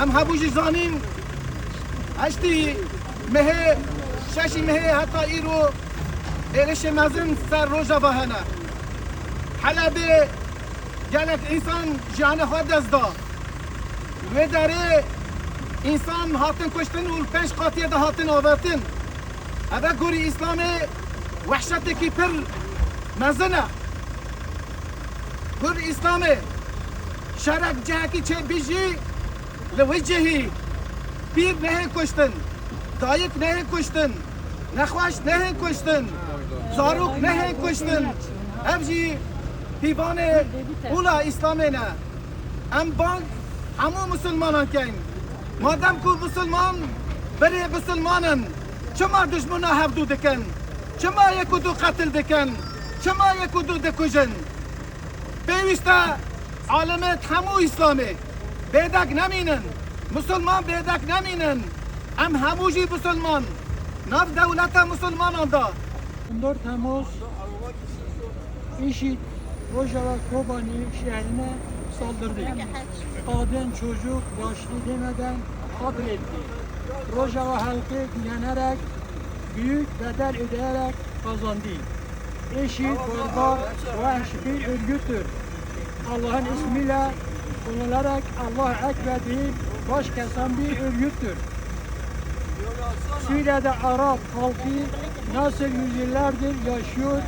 ام هبوجی زانین هشتی مه ششی مه حتی ایرو ایرش مزن سر روژا بهنه حلبه گلک انسان جان خود دست دا. و داره انسان هاتن کشتن و پنج قاطیه ده هاتن آورتن اوه گوری اسلام وحشت کی پر مزنه. gur İslam'ı şarak cehaki çe biji levecehi bir nehe koştun dayık nehe koştun nexwaş nehe koştun zaruk nehe koştun evji pivane ula İslam'ına em bank hamu Müslümanan kein madem ku Müslüman beri Müslümanın çama düşmana hevdu diken çama yekudu katil diken çama yekudu dekujun پێویستە عالمێت هەموو ئیسلامێ بێدەک نەمینن مسلمان بێدەک نەمینن ئەم هەمووژی مسلمان ناف دەولەتە مسلماناندا 14 Temmuz IŞİD Rojava Kobani şehrine saldırdı. Kadın, çocuk, yaşlı demeden katletti. Rojava halkı dilenerek, büyük bedel ödeyerek kazandı. IŞİD barbar, vahşi bir örgüttür. Allah'ın ismiyle kullanılarak Allah Ekber deyip baş kesen bir örgüttür. Suriye'de Arap halkı nasıl yüzyıllardır yaşıyor,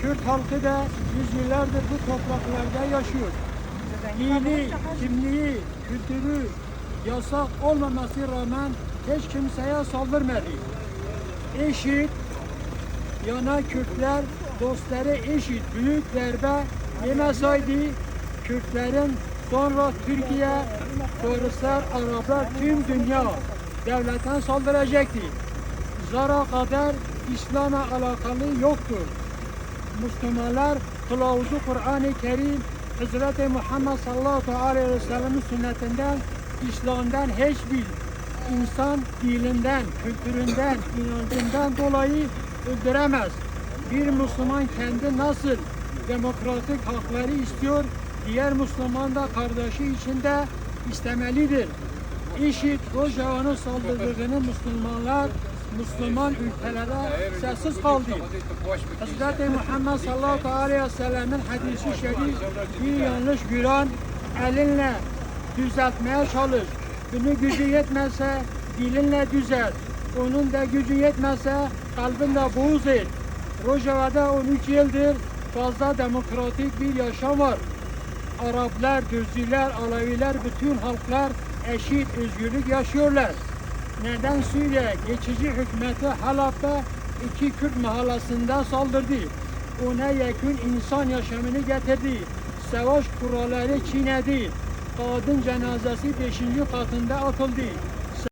Kürt halkı da yüzyıllardır bu topraklarda yaşıyor. Dini, kimliği, kültürü yasak olmaması rağmen hiç kimseye saldırmadı. Eşit, yana Kürtler dostları eşit büyük darbe yemeseydi Kürtlerin sonra Türkiye, Ruslar, Araplar tüm dünya devletten saldıracaktı. Zara kadar İslam'a alakalı yoktur. Müslümanlar kılavuzu Kur'an-ı Kerim Hazreti Muhammed sallallahu aleyhi ve sellem'in sünnetinden İslam'dan hiçbir insan dilinden, kültüründen, inancından dolayı öldüremez. Bir Müslüman kendi nasıl demokratik hakları istiyor, diğer Müslüman da kardeşi içinde istemelidir. İşit Rojava'nın saldırdığını Müslümanlar Müslüman ülkelere sessiz kaldı. Hz. Muhammed sallallahu aleyhi ve sellem'in hadisi şerif bir yanlış gören elinle düzeltmeye çalış. Bunu gücü yetmezse dilinle düzelt. Onun da gücü yetmezse kalbinle buğz et. Rojava'da 13 yıldır fazla demokratik bir yaşam var. Araplar, Düzcüler, Aleviler, bütün halklar eşit özgürlük yaşıyorlar. Neden Suriye geçici hükümeti Halap'ta iki Kürt mahallesinde saldırdı. Ona yakın insan yaşamını getirdi. Savaş kuralları çiğnedi. Kadın cenazesi 5. katında atıldı.